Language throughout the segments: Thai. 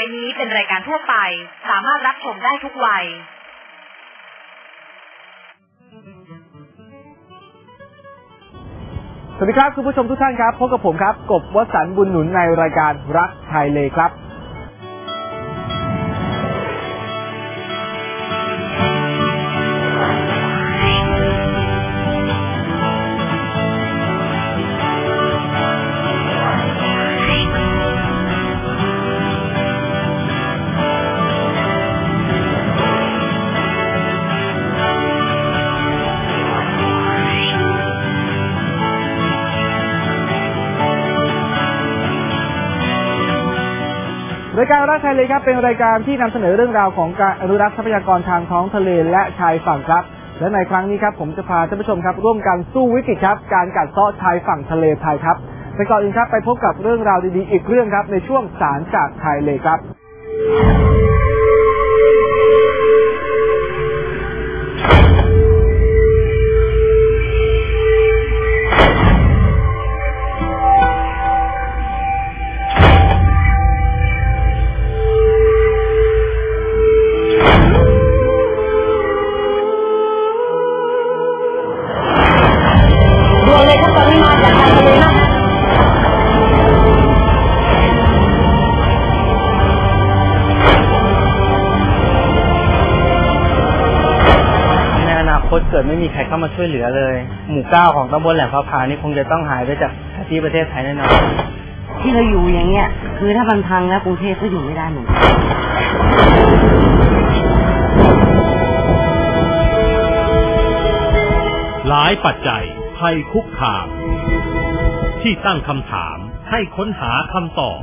ไปนี้เป็นรายการทั่วไป สามารถรับชมได้ทุกวัย สวัสดีครับ คุณผู้ชมทุกท่านครับ พบกับผมครับ กบวสันต์บุญหนุนในรายการรักไทยเลครับ รายการรักไทยเลยครับเป็นรายการที่นำเสนอเรื่องราวของการอนุรักษ์ทรัพยากรทางท้องทะเลและชายฝั่งครับ และในครั้งนี้ครับผมจะพาท่านผู้ชมครับ ร่วมกันสู้วิกฤตครับ การกัดเซาะชายฝั่งทะเลไทยครับแต่ก่อนอื่นครับไปพบกับเรื่องราวดีๆ อีกเรื่องครับในช่วงสารจากไทยเลยครับ กิดไม่มีใครเข้ามาช่วยเหลือเลย หมู่เก้าของตำบลแหลมพระพานี่คงจะต้องหายไปจากที่ประเทศไทยแน่นอนที่เราอยู่อย่างเงี้ย คือถ้ามันพังแล้วกรุงเทพก็อยู่ไม่ได้เหมือนกันหลายปัจจัยภัยคุกคาม ที่ตั้งคำถามให้ค้นหาคำตอบ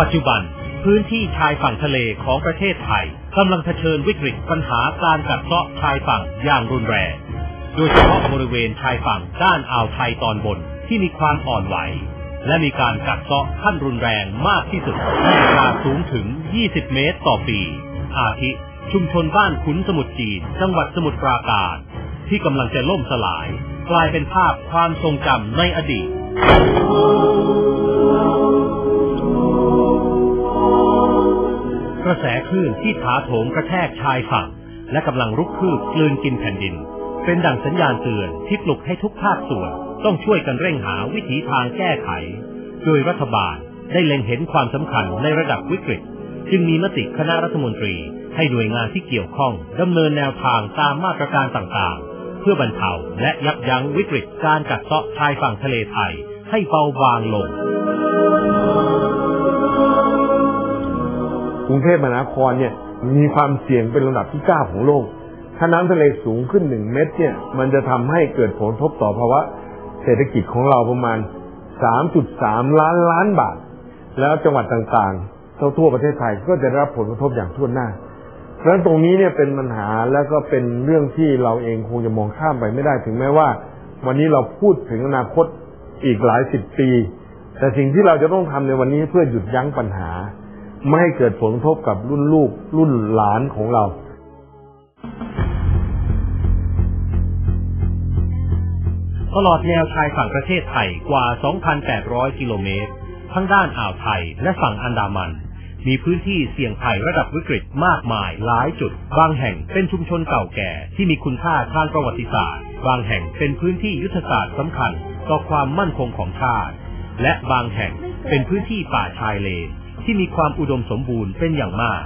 ปัจจุบัน พื้นที่ชายฝั่งทะเลของประเทศไทยกำลังเผชิญวิกฤตปัญหาการกัดเซาะชายฝั่งอย่างรุนแรง โดยเฉพาะบริเวณชายฝั่งด้านอ่าวไทยตอนบนที่มีความอ่อนไหว และมีการกัดเซาะขั้นรุนแรงมากที่สุดในอัตราสูงถึง 20 เมตรต่อปี อาทิชุมชนบ้านขุนสมุทรจีนจังหวัดสมุทรปราการ ที่กำลังจะล่มสลาย กลายเป็นภาพความทรงจำในอดีต ระแสคลื่นที่ถาโถมกระแทกชายฝั่ง และกำลังรุกคืบกลืนกินแผ่นดิน เป็นดั่งสัญญาณเตือนที่ปลุกให้ทุกภาคส่วนต้องช่วยกันเร่งหาวิถีทางแก้ไข โดยรัฐบาลได้เล็งเห็นความสำคัญในระดับวิกฤต จึงมีมติคณะรัฐมนตรีให้หน่วยงานที่เกี่ยวข้องดำเนินแนวทางตามมาตรการต่างๆ เพื่อบรรเทาและยับยั้งวิกฤตการกัดเซาะชายฝั่งทะเลไทยให้เบาบางลง กรุงเทพมหานครเนี่ยมีความเสี่ยงเป็นลำดับที่เก้าของโลก ถ้าน้ำทะเลสูงขึ้นหนึ่งเมตรเนี่ย มันจะทำให้เกิดผลกระทบต่อภาวะเศรษฐกิจของเราประมาณ 3.3 ล้านล้านบาท แล้วจังหวัดต่างๆ ทั่วประเทศไทยก็จะได้รับผลกระทบอย่างทั่วหน้าเพราะฉะนั้นตรงนี้เนี่ยเป็นปัญหาแล้วก็เป็นเรื่องที่เราเองคงจะมองข้ามไปไม่ได้ถึงแม้ว่า วันนี้เราพูดถึงอนาคตอีกหลายสิบปี แต่สิ่งที่เราจะต้องทำในวันนี้เพื่อหยุดยั้งปัญหา ไม่ให้เกิดผลกระทบกับรุ่นลูกรุ่นหลานของเรา ตลอดแนวชายฝั่งประเทศไทยกว่า 2,800 กิโลเมตร ทั้งด้านอ่าวไทยและฝั่งอันดามัน มีพื้นที่เสี่ยงภัยระดับวิกฤตมากมายหลายจุด บางแห่งเป็นชุมชนเก่าแก่ที่มีคุณค่าทางประวัติศาสตร์ บางแห่งเป็นพื้นที่ยุทธศาสตร์สำคัญต่อความมั่นคงของชาติ และบางแห่งเป็นพื้นที่ป่าชายเลน ที่มีความอุดมสมบูรณ์เป็นอย่างมาก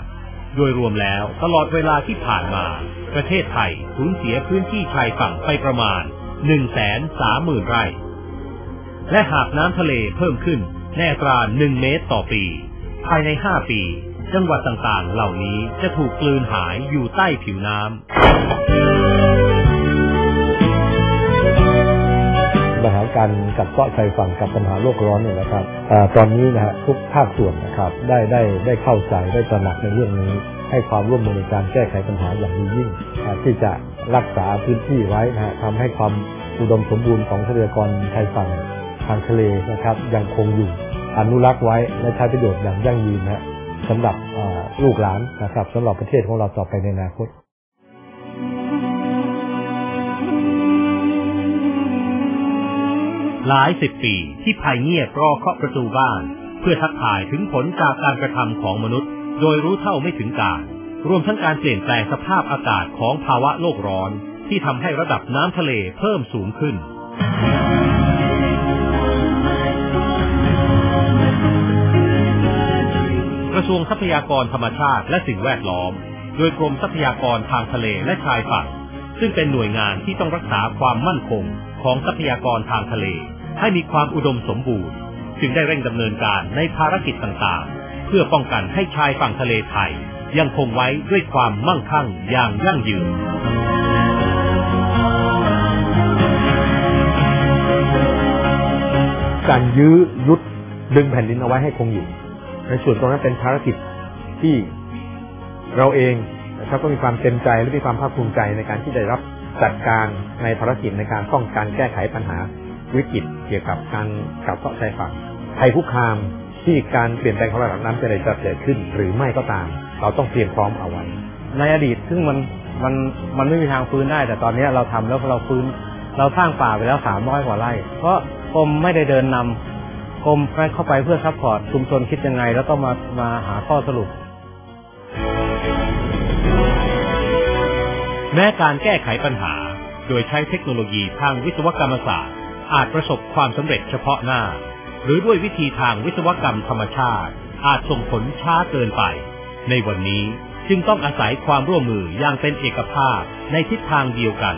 โดยรวมแล้วตลอดเวลาที่ผ่านมา ประเทศไทยสูญเสียพื้นที่ชายฝั่งไปประมาณ 1 3 0 0 0 0 ไร่ และหากน้ำทะเลเพิ่มขึ้นแน่ตรา 1 เมตรต่อปี ภายใน 5 ปี จังหวัดต่างๆ เหล่านี้จะถูกกลืนหายอยู่ใต้ผิวน้ำ ปัญหาการกัดเซาะชายฝั่งกับปัญหาโลกร้อนเนี่ยนะครับอตอนนี้นะฮะทุกภาคส่วนนะครับได้ได้ได้เข้าใจได้ตระหนักในเรื่องนี้ ให้ความร่วมมือในการแก้ไขปัญหาอย่างดียิ่งอ่าที่จะรักษาพื้นที่ไว้นะฮะทำให้ความอุดมสมบูรณ์ของทรัพยากรชายฝั่งทางทะเลนะครับยังคงอยู่อนุรักษ์ไว้และใช้ประโยชน์อย่างยั่งยืนนะสำหรับลูกหลานนะครับสำหรับประเทศของเราต่อไปในอนาคต หลายสิบปีที่ภัยเงียบรอเคาะประตูบ้าน เพื่อทักทายถึงผลจากการกระทำของมนุษย์ โดยรู้เท่าไม่ถึงการ รวมทั้งการเปลี่ยนแปลงสภาพอากาศของภาวะโลกร้อน ที่ทำให้ระดับน้ำทะเลเพิ่มสูงขึ้นกระทรวงทรัพยากรธรรมชาติและสิ่งแวดล้อม โดยกรมทรัพยากรทางทะเลและชายฝั่ง ซึ่งเป็นหน่วยงานที่ต้องรักษาความมั่นคงของทรัพยากรทางทะเล ให้มีความอุดมสมบูรณ์ จึงได้เร่งดำเนินการในภารกิจต่างๆ เพื่อป้องกันให้ชายฝั่งทะเลไทย ยังคงไว้ด้วยความมั่งคั่งอย่างยั่งยืนการยื้อยุดดึงแผ่นดินเอาไว้ให้คงอยู่ ในส่วนตรงนั้นเป็นภารกิจที่เราเองนะครับก็มีความเต็มใจและมีความภาคภูมิใจในการที่ได้รับจัดการในภารกิจในการป้องกันแก้ไขปัญหา วิกฤตเกี่ยวกับการกัดเซาะชายฝั่งภัยคุกคามที่การเปลี่ยนแปลงของระดับน้ำทะเลจะเกิดขึ้น หรือไม่ก็ตาม เราต้องเตรียมพร้อมเอาไว้ในอดีตซึ่งมันมันมันไม่มีทางฟื้นได้ แต่ตอนนี้เราทำแล้วเราฟื้น เราสร้างป่าไปแล้วสามร้อยกว่าไร่เพราะกรมไม่ได้เดินนำกรมเข้าไปเพื่อซัพพอร์ตชุมชนคิดยังไง แล้วก็มามาหาข้อสรุป แม้การแก้ไขปัญหา โดยใช้เทคโนโลยีทางวิศวกรรมศาสตร์ อาจประสบความสำเร็จเฉพาะหน้า หรือด้วยวิธีทางวิศวกรรมธรรมชาติ อาจส่งผลช้าเกินไป ในวันนี้จึงต้องอาศัยความร่วมมืออย่างเป็นเอกภาพในทิศทางเดียวกัน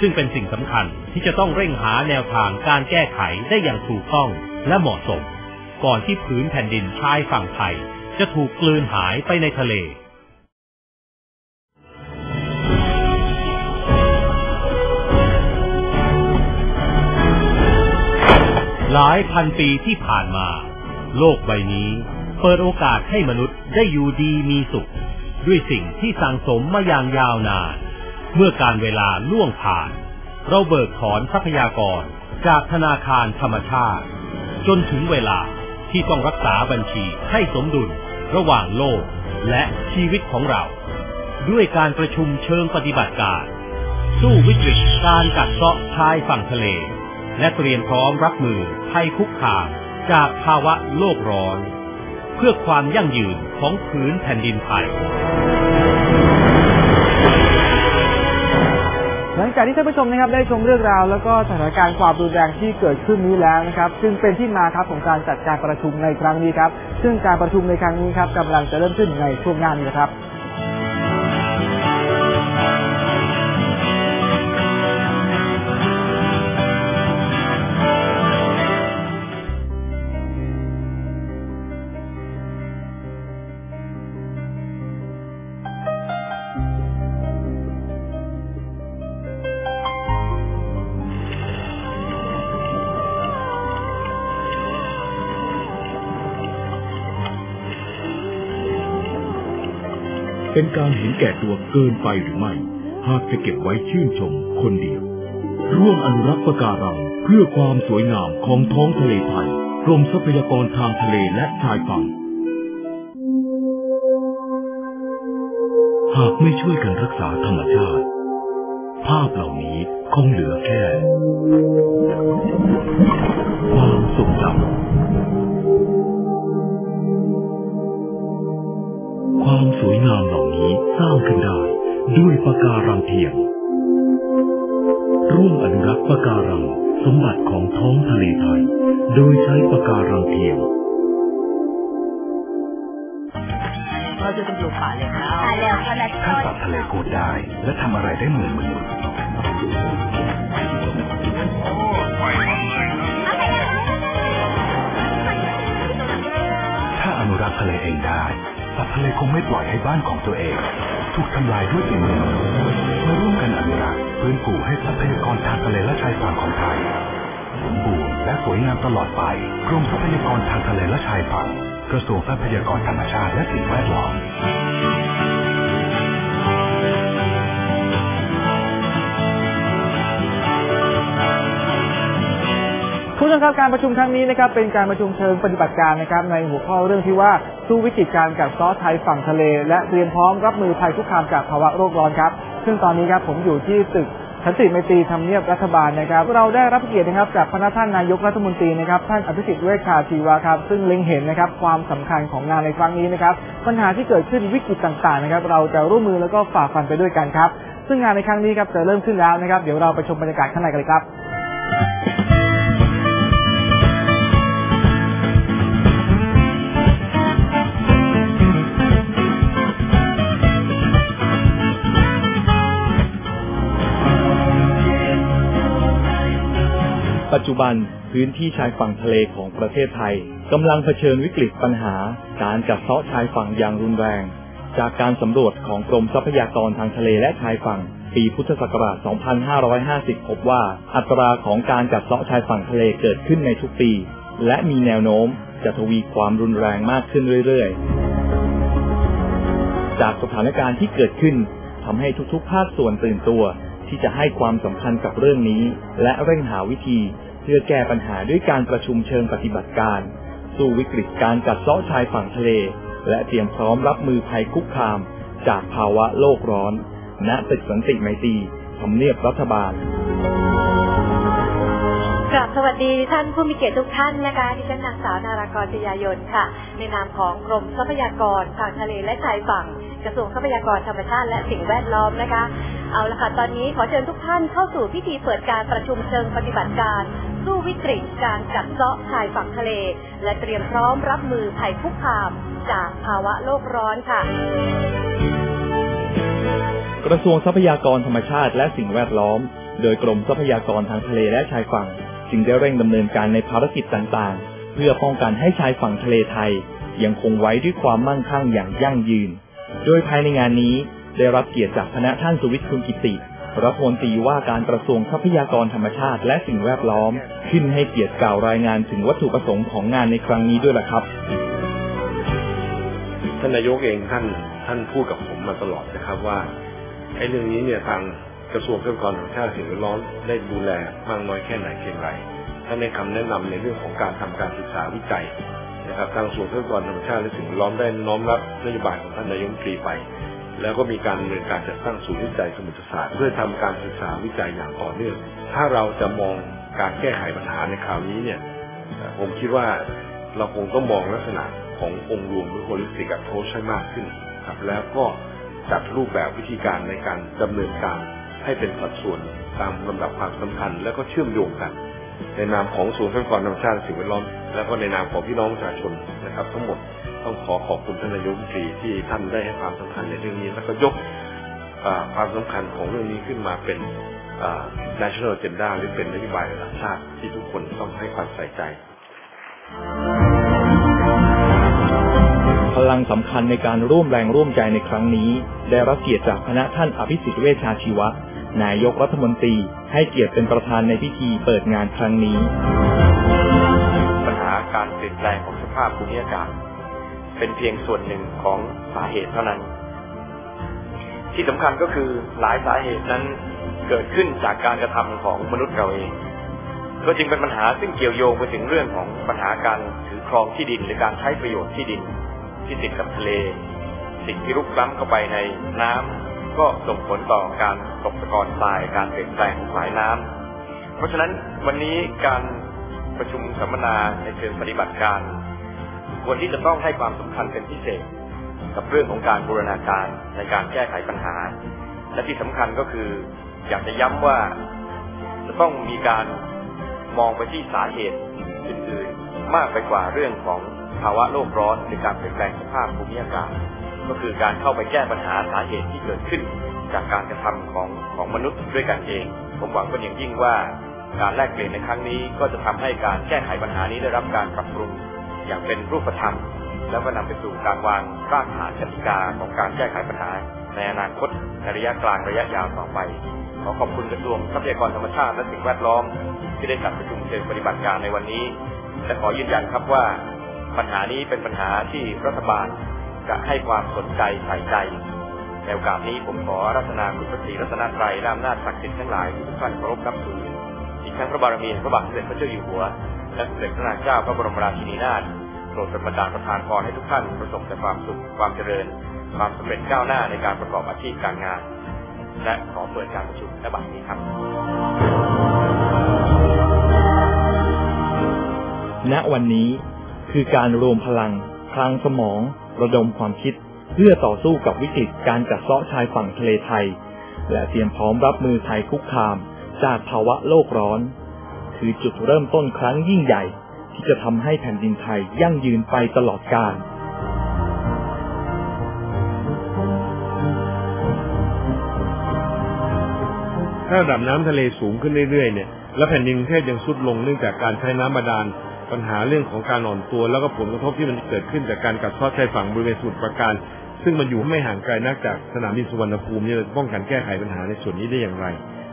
ซึ่งเป็นสิ่งสำคัญที่จะต้องเร่งหาแนวทางการแก้ไขได้อย่างถูกต้องและเหมาะสม ก่อนที่ผืนแผ่นดินชายฝั่งไทย จะถูกกลืนหายไปในทะเล หลายพันปีที่ผ่านมา โลกใบนี้ เปิดโอกาสให้มนุษย์ได้อยู่ดีมีสุข ด้วยสิ่งที่สั่งสมมาอย่างยาวนาน เมื่อการเวลาล่วงผ่าน เราเบิกถอนทรัพยากรจากธนาคารธรรมชาติ จนถึงเวลาที่ต้องรักษาบัญชีให้สมดุลระหว่างโลกและชีวิตของเรา ด้วยการประชุมเชิงปฏิบัติการ สู้วิกฤตการกัดเซาะชายฝั่งทะเล และเตรียมพร้อมรับมือ ภัยคุกคามจากภาวะโลกร้อน เพื่อความยั่งยืนของผืนแผ่นดินไทย หลังจากที่ท่านผู้ชมนะครับได้ชมเรื่องราว แล้วก็สถานการณ์ความรุนแรงที่เกิดขึ้นนี้แล้วนะครับ ซึ่งเป็นที่มาครับของการจัดการประชุมในครั้งนี้ครับ ซึ่งการประชุมในครั้งนี้ครับกำลังจะเริ่มขึ้นในช่วงหน้านี้นะครับ การเห็นแก่ตัวเกินไปหรือไม่ หากจะเก็บไว้ชื่นชมคนเดียว ร่วมอนุรักษ์ปะการังเพื่อความสวยงามของท้องทะเลไทยกรมทรัพยากรทางทะเลและชายฝั่ง หากไม่ช่วยกันรักษาธรรมชาติ ภาพเหล่านี้คงเหลือแค่ ความทรงจำ ความสวยงามเหล่านี้สร้างขึ้นได้ด้วยปะการังเทียม ร่วมอนุรักษ์ปะการังสมบัติของท้องทะเลไทย โดยใช้ปะการังเทียม เราจะเป็นปลูกป่าเลยครับถ้าสัตว์ทะเลพูดได้ และทำอะไรได้เหมือนมนุษย์ถ้าอนุรักษ์ทะเลเองได้ ทะเลคงไม่ปล่อยให้บ้านของตัวเอง ถูกทำลายด้วยฝีมือมนุษย์มาร่วมกันอนุรักษ์ฟื้นฟูให้ทรัพยากรทางทะเลและชายฝั่งของไทยสมบูรณ์และสวยงามตลอดไปกรมทรัพยากรทางทะเลและชายฝั่งกระทรวงทรัพยากรธรรมชาติและสิ่งแวดล้อม ผู้ชมครับการประชุมครั้งนี้นะครับเป็นการประชุมเชิงปฏิบัติการนะครับในหัวข้อเรื่องที่ว่าสู้วิกฤตการกัดเซาะไทยฝั่งทะเล และเตรียมพร้อมรับมือภัยคุกคามจากภาวะโลกร้อนครับ ซึ่งตอนนี้ครับผมอยู่ที่ตึกสันติไมตรีทำเนียบรัฐบาลนะครับ เราได้รับเกียรตินะครับจากพระท่านนายกรัฐมนตรีนะครับท่านอภิสิทธิ์เวชชาชีวะครับซึ่งเล็งเห็นนะครับความสำคัญของงานในครั้งนี้นะครับปัญหาที่เกิดขึ้นวิกฤตต่างๆนะครับเราจะร่วมมือแล้วก็ฝ่าฟันไปด้วยกันครับซึ่งงานในครั้งนี้ครับจะเริ่มขึ้นแล้วนะครับเดี๋ยวเราไปชมบรรยากาศข้างในกันเลยครับ จจุบันพื้นที่ชายฝั่งทะเลของประเทศไทยกำลังเผชิญวิกฤตปัญหา การกัดเซาะชายฝั่งอย่างรุนแรง จากการสำรวจของกรมทรัพยากรทางทะเลและชายฝั่ง ปีพุทธศักราช 2550 พบว่าอัตราของการกัดเซาะชายฝั่งทะเลเกิดขึ้นในทุกปี และมีแนวโน้มจะทวีความรุนแรงมากขึ้นเรื่อยๆ จากสถานการณ์ที่เกิดขึ้นทำให้ทุกๆ ภาคส่วนตื่นตัว ที่จะให้ความสำคัญกับเรื่องนี้ และเร่งหาวิธี เพื่อแก้ปัญหาด้วยการประชุมเชิงปฏิบัติการ สู้วิกฤตการกัดเซาะชายฝั่งทะเล และเตรียมพร้อมรับมือภัยคุกคาม จากภาวะโลกร้อน ณตึกสันติไมตรีทำเนียบรัฐบาลกราบสวัสดีท่านผู้มีเกียรติทุกท่านนะคะดิฉันนางสาวนารากรจยายนค่ะ ในนามของกรมทรัพยากรทางทะเลและชายฝั่งกระทรวงทรัพยากรธรรมชาติและสิ่งแวดล้อมนะคะ เอาละค่ะ ตอนนี้ขอเชิญทุกท่านเข้าสู่พิธีเปิดการประชุมเชิงปฏิบัติการ สู้วิกฤตการกัดเซาะชายฝั่งทะเล และเตรียมพร้อมรับมือภัยคุกคามจากภาวะโลกร้อนค่ะ กระทรวงทรัพยากรธรรมชาติและสิ่งแวดล้อม โดยกรมทรัพยากรทางทะเลและชายฝั่ง จึงได้เร่งดำเนินการในภารกิจต่างๆ เพื่อป้องกันให้ชายฝั่งทะเลไทย ยังคงไว้ด้วยความมั่งคั่งอย่างยั่งยืน โดยภายในงานนี้ได้รับเกียรติจากคณะท่านสุวิทย์คุณกิติ รัฐมนตรีว่าการกระทรวงทรัพยากรธรรมชาติ และสิ่งแวดล้อม ขึ้นให้เกียรติกล่าวรายงานถึงวัตถุประสงค์ของงานในครั้งนี้ด้วยล่ะครับ ท่านนายกเองท่านท่านพูดกับผมมาตลอดนะครับว่าไอ้เรื่องนี้เนี่ยทางกระทรวงทรัพยากรธรรมชาติและสิ่งแวดล้อมได้ดูแลมากน้อยแค่ไหนเพียงไรท่านในคำแนะนำในเรื่องของการทำการศึกษาวิจัยนะครับทางกระทรวงทรัพยากรธรรมชาติและสิ่งแวดล้อมได้น้อมรับนโยบายของท่านนายกรัฐมนตรีไป แล้วก็มีการดำเนินการจัดตั้งศูนย์วิจัยสมุทรศาสตร์เพื่อทำการศึกษาวิจัยอย่างต่อเนื่อง ถ้าเราจะมองการแก้ไขปัญหาในคราวนี้เนี่ยผมคิดว่าเราคงต้องมองลักษณะขององค์รวมหรือ holistic approach ให้มากขึ้นครับแล้วก็จัดรูปแบบวิธีการในการดำเนินการให้เป็นสัดส่วนตามลำดับความสำคัญ แล้วก็เชื่อมโยงกัน ในนามของศูนย์ทรัพยากรธรรมชาติสิ่งแวดล้อม แล้วก็ในนามของพี่น้องประชาชนนะครับ ทั้งหมดต้องขอขอบคุณท่านนายกรัฐมนตรีที่ท่านได้ให้ความสำคัญในเรื่องนี้ แล้วก็ยกความสำคัญของเรื่องนี้ขึ้นมาเป็นอ่อ national agenda หรือเป็นนโยบายระดับชาติที่ทุกคนต้องให้ความใส่ใจพลังสำคัญในการร่วมแรงร่วมใจในครั้งนี้ ได้รับเกียรติจากคณะท่านอภิสิทธิ์เวชชาชีวะ นายกรัฐมนตรีให้เกียรติเป็นประธานในพิธีเปิดงานครั้งนี้ ปัญหาการเปลี่ยนแปลงของสภาพภูมิอากาศ เป็นเพียงส่วนหนึ่งของสาเหตุเท่านั้น ที่สำคัญก็คือหลายสาเหตุนั้นเกิดขึ้นจากการกระทำของมนุษย์เราเองก็จึงเป็นปัญหาซึ่งเกี่ยวโยงไปถึงเรื่องของปัญหาการถือครองที่ดินหรือการใช้ประโยชน์ที่ดิน ที่ติดกับทะเล สิ่งที่รุกล้ำเข้าไปในน้ำ ก็ส่งผลต่อการตกตะกอนทรายการเปลี่ยนแปลงของสายน้ำเพราะฉะนั้นวันนี้การประชุมสัมมนาในเชิงปฏิบัติการควรที่จะต้องให้ความสำคัญเป็นพิเศษ กับเรื่องของการบูรณาการในการแก้ไขปัญหา และที่สำคัญก็คือ อยากจะย้ำว่าจะต้องมีการมองไปที่สาเหตุอื่นๆมากไปกว่าเรื่องของภาวะโลกร้อนหรือการเปลี่ยนแปลงสภาพภูมิอากาศ ก็คือการเข้าไปแก้ปัญหาสาเหตุที่เกิดขึ้น จากการกระทำของของมนุษย์ด้วยกันเอง ผมหวังเป็นอย่างยิ่งว่าการแลกเปลี่ยนในครั้งนี้ก็จะทำให้การแก้ไขปัญหานี้ได้รับการปรับปรุงอย่างเป็นรูปธรรม แล้วก็นำไปสู่การวางรากฐานกติกาของการแก้ไขปัญหา ในอนาคตในระยะกลางระยะยาวต่อไป ขอขอบคุณกระทรวงทรัพยากรธรรมชาติและสิ่งแวดล้อม ที่ได้จัดประชุมเชิงปฏิบัติการในวันนี้และขอยืนยันครับว่าปัญหานี้เป็นปัญหาที่รัฐบาล จะให้ความสนใจใส่ใจในโอกาสนี้ผมขอรัตนาคุณพระศรีรัตนตรัยและอำนาจศักดิ์สิทธิ์ทั้งหลายที่ทุกท่านเคารพนับถืออีกทั้งพระบารมีพระบาทสมเด็จพระเจ้าอยู่หัว และสมเด็จพระนางเจ้าพระบรมราชินีนาถโปรดเป็นประดานประทานพรให้ทุกท่านประสบแต่ความสุขความเจริญ ความสำเร็จก้าวหน้าในการประกอบอาชีพการงาน และขอเปิดการประชุมณบัดนี้ครับ ณวันนี้คือการรวมพลังพลังสมอง ระดมความคิดเพื่อต่อสู้กับวิกฤตการกัดเซาะชายฝั่งทะเลไทย และเตรียมพร้อมรับมือภัยคุกคามจากภาวะโลกร้อน คือจุดเริ่มต้นครั้งยิ่งใหญ่ ที่จะทำให้แผ่นดินไทยยั่งยืนไปตลอดกาลถ้าระดับน้ำทะเลสูงขึ้นเรื่อยๆเนี่ย และแผ่นดินกรุงเทพยังทรุดลงเนื่องจากการใช้น้ำบาดาล ปัญหาเรื่องของการอ่อนตัว แล้วก็ผลกระทบที่มันเกิดขึ้นจากการกัดเซาะชายฝั่งบริเวณสมุทรปราการ ซึ่งมันอยู่ไม่ห่างไกลนักจากสนามบินสุวรรณภูมิเนี่ยเราจะป้องกันแก้ไขปัญหาในส่วนนี้ได้อย่างไร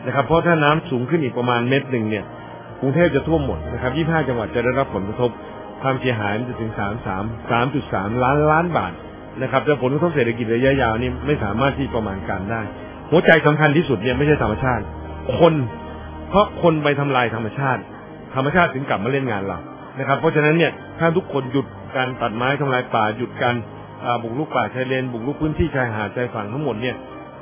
นะครับ เพราะถ้าน้ำสูงขึ้นอีกประมาณเมตรหนึ่งเนี่ยกรุงเทพจะท่วมหมดนะครับ 25 จังหวัดจะได้รับผลกระทบความเสียหายมันจะถึง 33 3.3 ล้านล้านบาทนะครับแต่ผลกระทบเศรษฐกิจระยะยาวนี่ไม่สามารถที่ประมาณการได้ หัวใจสำคัญที่สุดเนี่ยไม่ใช่ธรรมชาติ คน เพราะคนไปทำลายธรรมชาติ ธรรมชาติถึงกลับมาเล่นงานเรา นะครับ เพราะฉะนั้นเนี่ยถ้าทุกคนหยุดการตัดไม้ทำลายป่าหยุดการบุกรุกป่าชายเลนบุกรุกพื้นที่ชายหาดชายฝั่งทั้งหมดเนี่ย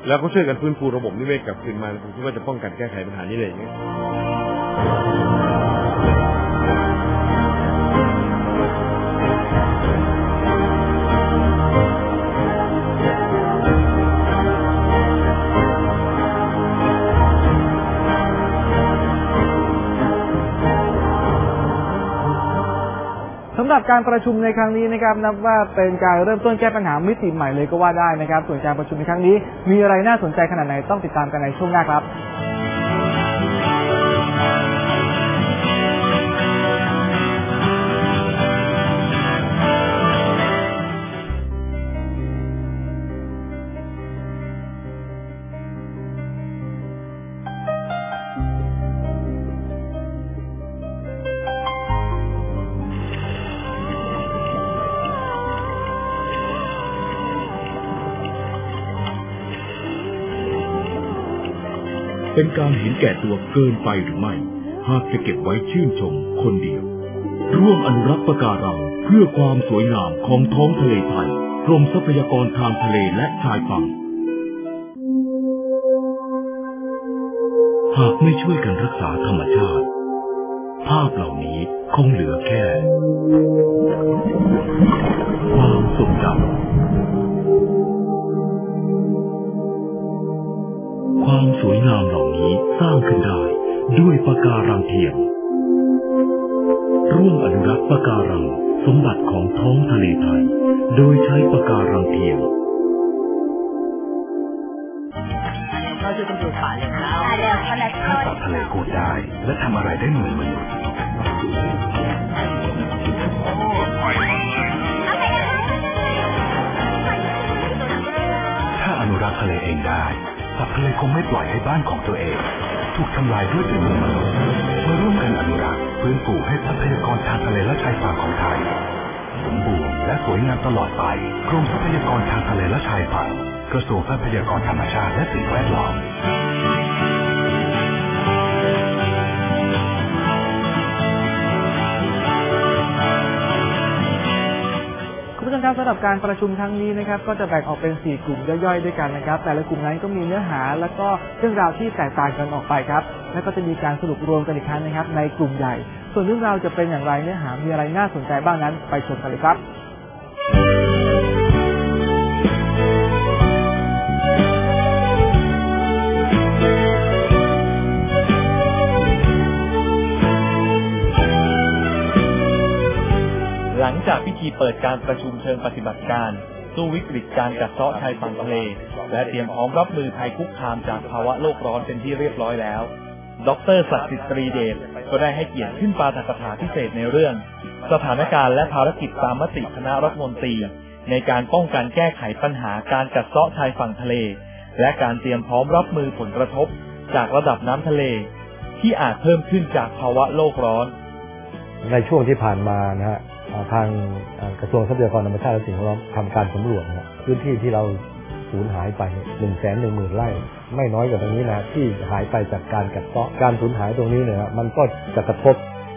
แล้วก็ช่วยกันฟื้นฟูระบบนิเวศกลับคืนมาผมคิดว่าจะป้องกันแก้ไขปัญหานี้เลยอย่างเหรับการประชุมในครั้งนี้นะครับนับว่าเป็นการเริ่มต้นแก้ปัญหามิติใหม่เลยก็ว่าได้นะครับ ส่วนการประชุมในครั้งนี้ มีอะไรน่าสนใจขนาดไหนต้องติดตามกันในช่วงหน้าครับ เป็นการเห็นแก่ตัวเกินไปหรือไม่ หากจะเก็บไว้ชื่นชมคนเดียว ร่วมอนุรักษ์ปะการังเพื่อความสวยงามของท้องทะเลไทยกรมทรัพยากรทางทะเลและชายฝั่ง หากไม่ช่วยกันรักษาธรรมชาติ ภาพเหล่านี้คงเหลือแค่ ความทรงจำ ความสวยงามเหล่านี้สร้างขึ้นได้ด้วยปะการังเทียม ร่วมอนุรักษ์ปะการังสมบัติของท้องทะเลไทย โดยใช้ปะการังเทียมเราจะเป็นอยู่ป่าเลยครับถ้าสัตว์ทะเลพูดได้ และทำอะไรได้เหมือนมนุษย์ถ้าอนุรักษ์ทะเลเองได้ สัตว์ทะเลคงไม่ปล่อยให้บ้านของตัวเอง ถูกทำลายด้วยฝีมือมนุษย์มาร่วมกันอนุรักษ์ฟื้นฟูให้ทรัพยากรทางทะเลและชายฝั่งของไทย สมบูรณ์และสวยงามตลอดไปกรมทรัพยากรทางทะเลและชายฝั่งกระทรวงทรัพยากรธรรมชาติและสิ่งแวดล้อม สำหรับการประชุมครั้งนี้นะครับ ก็จะแบ่งออกเป็น 4 กลุ่มย่อยๆด้วยกันนะครับ แต่ละกลุ่มนั้นก็มีเนื้อหา และก็เรื่องราวที่แตกต่างกันออกไปครับ และก็จะมีการสรุปรวมกันอีกครั้งนะครับ ในกลุ่มใหญ่ ส่วนเรื่องราวจะเป็นอย่างไรเนื้อหามีอะไรน่าสนใจบ้างนั้น ไปชมกันเลยครับ เปิดการประชุมเชิงปฏิบัติการสู้วิกฤตการกัดเซาะชายฝั่งทะเล และเตรียมพร้อมรับมือภัยคุกคามจากภาวะโลกร้อนเป็นที่เรียบร้อยแล้ว ดรศักดิ์สิทธิ์ตรีเดชก็ได้ให้เกียรติขึ้นปาฐกถาพิเศษในเรื่อง สถานการณ์และภารกิจตามมติคณะรัฐมนตรี ในการป้องกันแก้ไขปัญหาการกัดเซาะชายฝั่งทะเล และการเตรียมพร้อมรับมือผลกระทบ จากระดับน้ำทะเล ที่อาจเพิ่มขึ้นจากภาวะโลกร้อน ในช่วงที่ผ่านมานะฮะ ทางกระทรวงทรัพยากรธรรมชาติและสิ่งแวดล้อมทำการสำรวจนะพื้นที่ที่เราสูญหายไปหนึ่งแสนหนึ่งหมื่นไร่ ไม่น้อยกว่าตรงนี้นะที่หายไปจากการกัดเซาะการสูญหายตรงนี้เนี่ยมันก็จะกระทบ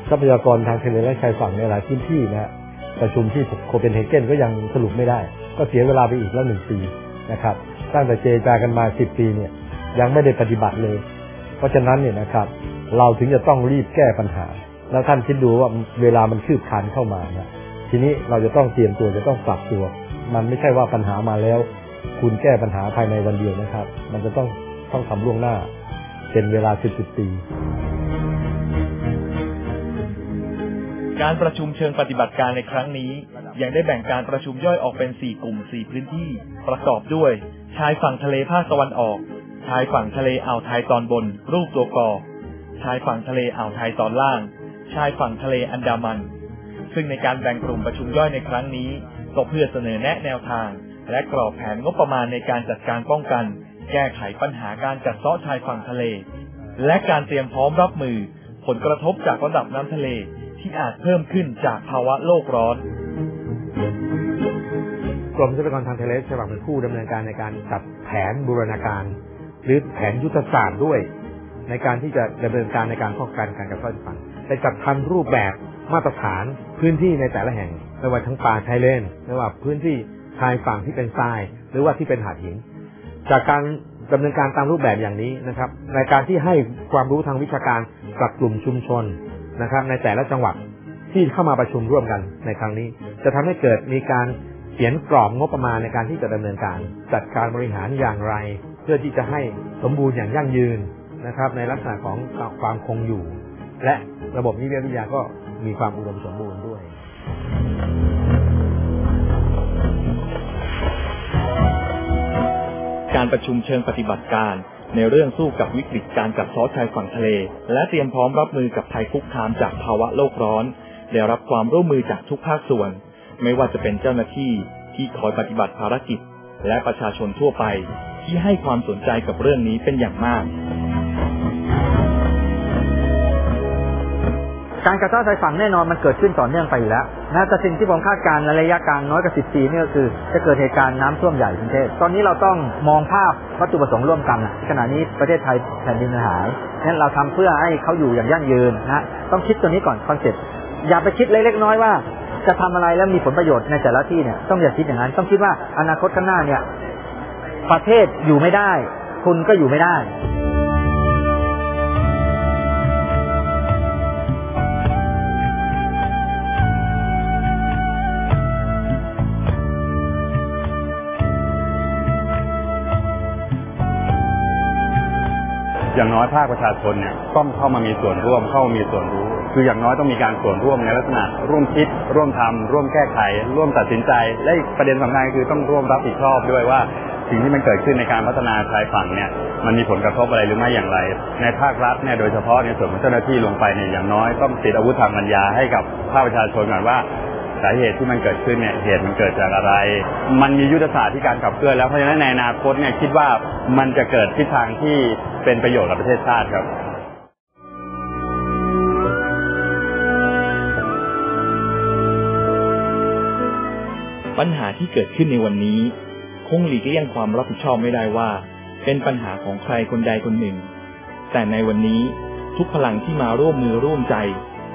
ทรัพยากรทางทะเลและชายฝั่งในหลายพื้นที่นะฮะประชุมที่โคเปนเฮเกนก็ยังสรุปไม่ได้ ก็เสียเวลาไปอีกแล้วหนึ่งปีนะครับตั้งแต่เจรจากันมาสิบปีเนี่ยยังไม่ได้ปฏิบัติเลย เพราะฉะนั้นเนี่ยนะครับ เราถึงจะต้องรีบแก้ปัญหา แล้วท่านคิดดูว่าเวลามันคืบคานเข้ามานะทีนี้เราจะต้องเตรียมตัวจะต้องปรับตัว มันไม่ใช่ว่าปัญหามาแล้ว คุณแก้ปัญหาภายในวันเดียวนะครับ มันจะต้องต้องทำล่วงหน้า เป็นเวลาสิบสิบปีการประชุมเชิงปฏิบัติการในครั้งนี้ ยังได้แบ่งการประชุมย่อยออกเป็น 4 กลุ่ม 4 พื้นที่ ประกอบด้วย ชายฝั่งทะเลภาคตะวันออก ชายฝั่งทะเลอ่าวไทยตอนบน รูปตัวกอชายฝั่งทะเลอ่าวไทยตอนล่างายฝั่งทะเลอันดามัน ซึ่งในการแบ่งกลุ่มประชุมย่อยในครั้งนี้ ก็เพื่อเสนอแนะแนวทาง และกรอบแผนงบประมาณในการจัดการป้องกัน แก้ไขปัญหาการจัดเซาะชายฝั่งทะเล และการเตรียมพร้อมรับมือ ผลกระทบจากระดับน้ำทะเลที่อาจเพิ่มขึ้นจากภาวะโลกร้อนกรมทรัพยากรทางทะเลฉบับเป็นผู้ดำเนินการในการจัดแผนบูรณาการ หรือแผนยุทธศาสตร์ด้วย ในการที่จะดำเนินการในการป้องกันการกระทำฝั่ง ได้จัดทำรูปแบบมาตรฐานพื้นที่ในแต่ละแห่งไม่ว่าทั้งป่าชายเลนไม่ว่าพื้นที่ชายฝั่งที่เป็นทราย หรือว่าที่เป็นหาดหิน จากการดำเนินการตามรูปแบบอย่างนี้นะครับ ในการที่ให้ความรู้ทางวิชาการกับกลุ่มชุมชนนะครับ ในแต่ละจังหวัดที่เข้ามาประชุมร่วมกันในครั้งนี้ จะทำให้เกิดมีการเขียนกรอบงบประมาณในการที่จะดำเนินการ จัดการบริหารอย่างไร เพื่อที่จะให้สมบูรณ์อย่างยั่งยืนนะครับ ในลักษณะของความคงอยู่ และระบบนิเวศวิทยาก็มีความอุดมสมบูรณ์ด้วย การประชุมเชิงปฏิบัติการ ในเรื่องสู้กับวิกฤตการกัดเซาะชายฝั่งทะเล และเตรียมพร้อมรับมือกับภัยคุกคามจากภาวะโลกร้อน ได้รับความร่วมมือจากทุกภาคส่วน ไม่ว่าจะเป็นเจ้าหน้าที่ที่คอยปฏิบัติภารกิจ และประชาชนทั่วไป ที่ให้ความสนใจกับเรื่องนี้เป็นอย่างมาก การกระเซ้อชายฝั่งแน่นอนมันเกิดขึ้นต่อเนื่องไปแล้วนะแต่สิ่งที่ผมคาดการณ์ในระยะกลางน้อยกว่า 10 ปีนี่ก็คือ จะเกิดเหตุการณ์น้ำท่วมใหญ่กรุงเทพตอนนี้เราต้องมองภาพวัตถุประสงค์ร่วมกัน ขณะนี้ประเทศไทยแผ่นดินหายนั้นเราทำเพื่อให้เขาอยู่อย่างยั่งยืนนะต้องคิดตัวนี้ก่อนคอนเซ็ปต์อย่าไปคิดเล็กๆน้อยว่า จะทำอะไรแล้วมีผลประโยชน์ในแต่ละที่เนี่ยต้องอย่าคิดอย่างนั้น ต้องคิดว่าอนาคตข้างหน้าเนี่ย ประเทศอยู่ไม่ได้ คุณก็อยู่ไม่ได้ อย่างน้อยภาคประชาชนเนี่ยต้องเข้ามามีส่วนร่วมเข้ามามีส่วนรู้ คืออย่างน้อยต้องมีการส่วนร่วมในลักษณะ ร่วมคิด ร่วมทำร่วมแก้ไข ร่วมตัดสินใจ และอีกประเด็นสำคัญคือต้องร่วมรับผิดชอบด้วยว่าสิ่งที่มันเกิดขึ้นในการพัฒนาชายฝั่งเนี่ยมันมีผลกระทบอะไรหรือไม่อย่างไร ในภาครัฐเนี่ยโดยเฉพาะในส่วนของเจ้าหน้าที่ลงไปเนี่ยอย่างน้อยต้องติดอาวุธทางปัญญาให้กับภาคประชาชนก่อนว่า สาเหตุที่มันเกิดขึ้นเนี่ยเหตุมันเกิดจากอะไร มันมียุทธศาสตร์ที่การขับเคลื่อนแล้วเพราะฉะนั้นในอนาคตเนี่ยคิดว่ามันจะเกิดทิศทางที่เป็นประโยชน์กับประเทศชาติครับปัญหาที่เกิดขึ้นในวันนี้ คงหลีกเลี่ยงความรับผิดชอบไม่ได้ว่า เป็นปัญหาของใครคนใดคนหนึ่ง แต่ในวันนี้ทุกพลังที่มาร่วมมือร่วมใจ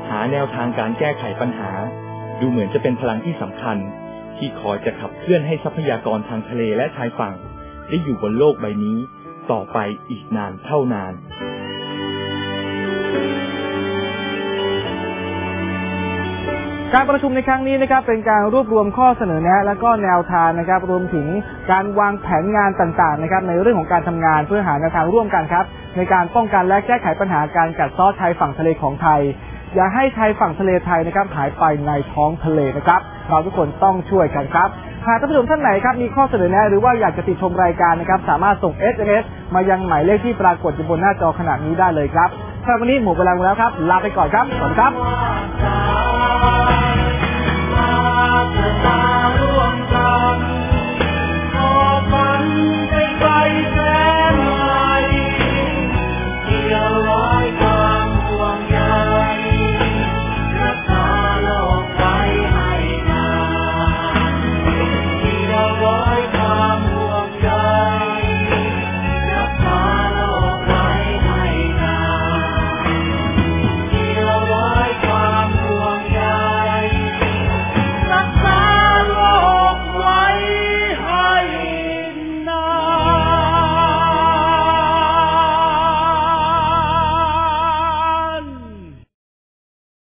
หาแนวทางการแก้ไขปัญหา ดูเหมือนจะเป็นพลังที่สำคัญ ที่คอยจะขับเคลื่อนให้ทรัพยากรทางทะเลและชายฝั่ง ได้อยู่บนโลกใบนี้ ต่อไปอีกนานเท่านานการประชุมในครั้งนี้นะครับเป็นการรวบรวมข้อเสนอแนะ และก็แนวทางนะครับ รวมถึงการวางแผนงานต่างๆนะครับ ในเรื่องของการทำงานเพื่อหาแนวทางร่วมกันครับ ในการป้องกันและแก้ไขปัญหาการกัดเซ้อชายฝั่งทะเลของไทย อย่าให้ชายฝั่งทะเลไทยนะครับหายไปในท้องทะเลนะครับ เราทุกคนต้องช่วยกันครับหากท่านผู้ชมท่านไหนครับมีข้อเสนอแนะหรือว่าอยากจะติดชมรายการนะครับ สามารถส่ง s อ s มายังหมายเลขที่ปรากฏอยู่บนหน้าจอขนาดนี้ได้เลยครับสำหรับวันนี้หมดเวลาแล้วครับ ลาไปก่อนครับ สวัสดีครับ